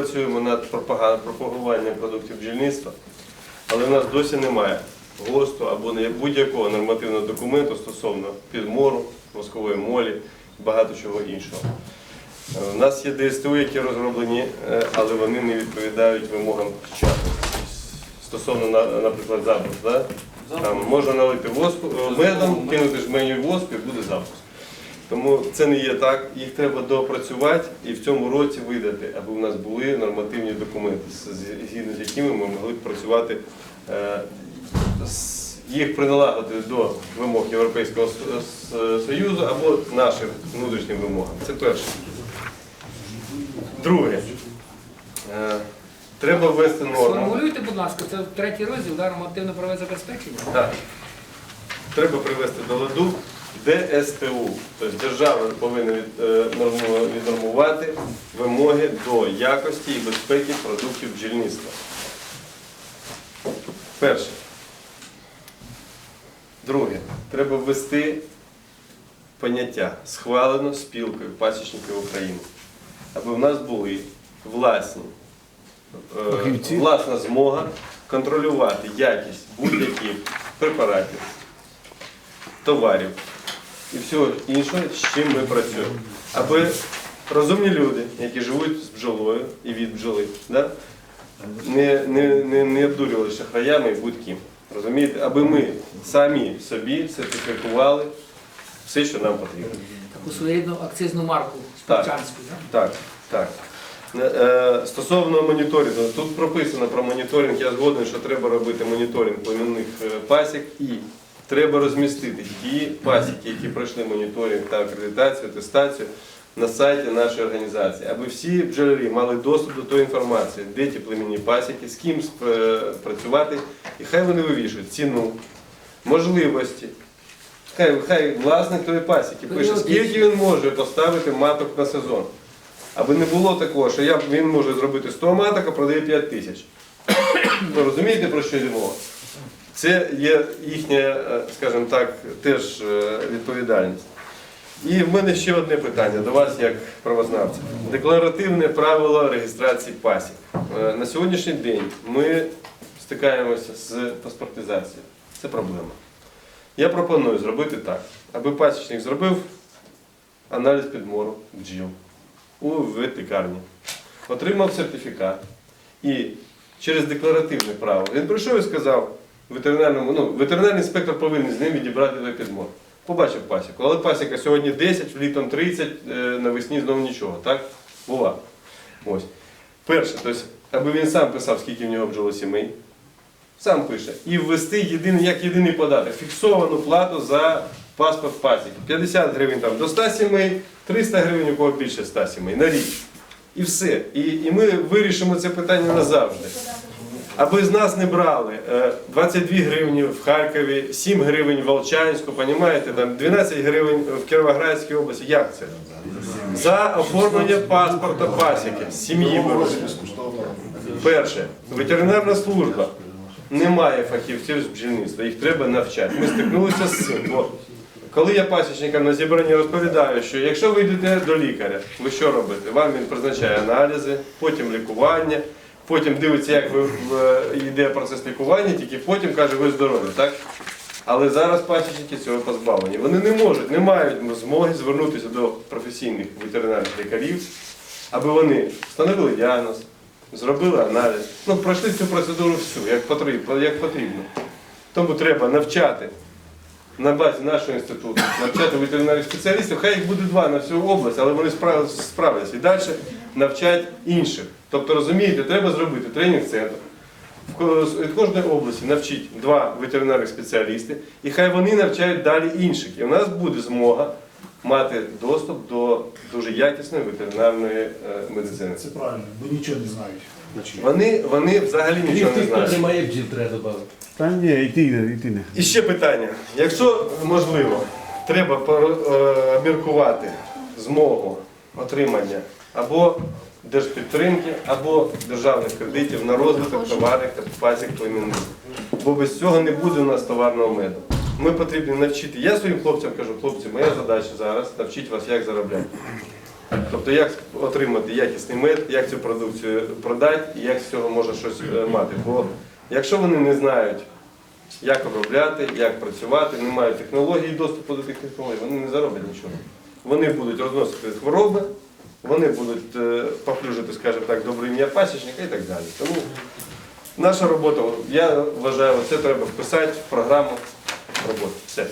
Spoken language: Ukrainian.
Працюємо над пропагуванням продуктів бджільництва, але в нас досі немає ГОСТу або будь-якого нормативного документу стосовно підмору, воскової молі і багато чого іншого. У нас є ДСТУ, які розроблені, е, але вони не відповідають вимогам часу. Стосовно, наприклад, запуск. Да? Там можна налити воску, медом, кинути жменю воску і буде запуск. Тому це не є так. Їх треба доопрацювати і в цьому році видати, аби у нас були нормативні документи, згідно з якими ми могли б працювати, е, їх приналагодити до вимог Європейського Союзу або нашим внутрішнім вимогам. Це перше. Друге. Е, Треба ввести норму. Сформулюйте, будь ласка, це третій розділ да, нормативно правове забезпечення. Так. Треба привести до ладу ДСТУ. Тобто держава повинна е, віднормувати вимоги до якості і безпеки продуктів бджільництва. Перше. Друге. Треба ввести поняття схвалено спілкою пасічників України, аби в нас були власні е, власна змога контролювати якість будь-яких препаратів, товарів і всього іншого, з чим ми працюємо. Аби розумні люди, які живуть з бджолою і від бджоли, да, не, не, не, не обдурювали шахраями і будь-ким. Розумієте? Аби ми самі собі сертифікували все, що нам потрібно. Таку своєрідну акцизну марку Так. співчанську. Да? Так, так. Е, Стосовно моніторингу, тут прописано про моніторинг, я згоден, що треба робити моніторинг племінних е, пасік і треба розмістити ті пасіки, які пройшли моніторинг та акредитацію, атестацію на сайті нашої організації, аби всі бджолярі мали доступ до тої інформації, де ті племінні пасіки, з ким е, працювати, і хай вони вивішують ціну, можливості. Хай, хай власник тої пасіки пише, скільки він може поставити маток на сезон. Аби не було такого, що я, він може зробити 100 маток, а продає 5 тисяч. Ви розумієте, про що йде мова? Це є їхня, е, скажімо так, теж е, відповідальність. І в мене ще одне питання до вас, як правознавця. Декларативне правило реєстрації пасік. Е, На сьогоднішній день ми стикаємося з паспортизацією. Це проблема. Я пропоную зробити так, аби пасічник зробив аналіз підмору бджіл у ветлікарні, отримав сертифікат і через декларативне право він прийшов і сказав ветеринарному, ну, ветеринарний інспектор повинен з ним відібрати той підмор. Побачив пасіку, але пасіка сьогодні 10, літом 30, е, навесні знову нічого, так? Була. Ось. Перше, тобто, аби він сам писав, скільки в нього бджолосімей, сам пише. І ввести єдиний, як єдиний податок, фіксовану плату за паспорт пасіки. 50 гривень там до 100 сімей, 300 гривень у кого більше 100 сімей на рік. І все. І, і ми вирішимо це питання назавжди. Аби з нас не брали е, 22 гривні в Харкові, 7 гривень в Волчанську, понімаєте, там 12 гривень в Кіровоградській області. Як це? За оформлення паспорта пасіки, сім'ї. Перше, ветеринарна служба не має фахівців з бджільництва, їх треба навчати. Ми стикнулися з цим. Бо коли я пасічникам на зібранні розповідаю, що якщо ви йдете до лікаря, ви що робите? Вам він призначає аналізи, потім лікування, потім дивиться, як ви в- йде процес лікування, тільки потім каже, ви здорові, так? Але зараз пасічники цього позбавлені. Вони не можуть, не мають змоги звернутися до професійних ветеринарних лікарів, аби вони встановили діагноз, зробили аналіз, ну пройшли цю процедуру всю, як потрібно. Як потрібно. Тому треба навчати на базі нашого інституту, навчати ветеринарних спеціалістів, хай їх буде два на всю область, але вони справ- справляться. І далі навчать інших. Тобто, розумієте, треба зробити тренінг-центр. Від кожної області навчить два ветеринарних спеціалісти, і хай вони навчають далі інших. І у нас буде змога мати доступ до дуже якісної ветеринарної е, медицини. Це правильно, бо нічого не знають. Вони, вони взагалі нічого не знають. немає бджіл, треба додати. Та ні, йти йти не. І ще питання. Якщо можливо, треба е, обміркувати змогу отримання або держпідтримки, або державних кредитів на розвиток товарних та пасік племінних. Бо без цього не буде у нас товарного меду. Ми потрібні навчити. Я своїм хлопцям кажу, хлопці, моя задача зараз навчити вас, як заробляти. Тобто як отримати якісний мед, як цю продукцію продати і як з цього можна щось е, мати. Бо якщо вони не знають, як обробляти, як працювати, не мають технології доступу до тих технологій, вони не зароблять нічого. Вони будуть розносити хвороби, вони будуть е, поплюжити, скажімо так, добре ім'я пасічника і так далі. Тому наша робота, я вважаю, це треба вписати в програму роботи. Все.